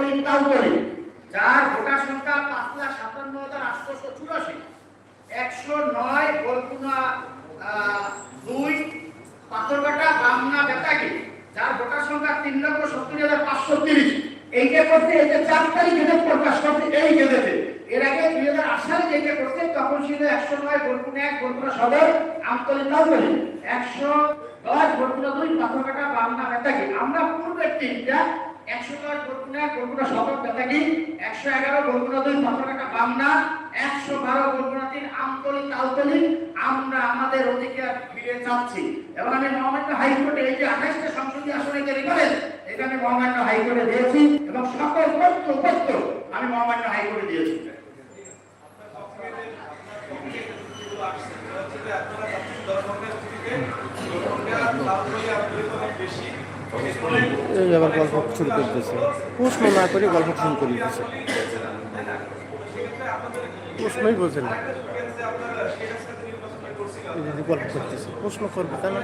আমতলী তালতলী যার ভোটার সংখ্যা পাঁচ লাখ সাতান্ন হাজার আটশোশো চুরাশি। একশো নয় গোলকুনা আহ, দুই পাথরঘাটা বামনা বেতাগি। যার ভোটার সংখ্যা তিন লক্ষ সত্তর হাজার পাঁচশো তিরিশ। এইটা করতে এই যে চার তারিখ গেজেট প্রকাশ করতে এই গেজেটে। এর আগে দুই হাজার আট সালে যেটা করতে তখন ছিল একশো নয় গোলকুনা এক গোলকুনা সদর আমতলী তালতলী একশো দশ গোলকুনা দুই পাথরঘাটা বামনা বেতাগি। আমরা পূর্বের তিনটা একশো দশ গোলকুনা গোলকুনা সদর বেতাগি একশো এগারো গোলকুনা দুই পাথরঘাটা বামনা একশো বারো গোলকুনা তিন আমতলী তালতলী। আমরা আমাদের অধিকার ফিরে চাচ্ছি। এবং আমি মহামান্য হাইকোর্টে এই যে আঠাশটা সংসদীয় আসনে যে রেফারেন্স এটা আমি মহামান্য হাইকোর্টে দিয়েছি এবং সকল পত্র পত্র আমি মহামান্য হাইকোর্টে দিয়েছি। এই আবার গল্প শুরু করে দিয়েছে। প্রশ্ন না করে গল্প শুরু করে দিয়েছে। প্রশ্নই বোঝে না। যদি গল্প করতেছে, প্রশ্ন করবে, তাই না?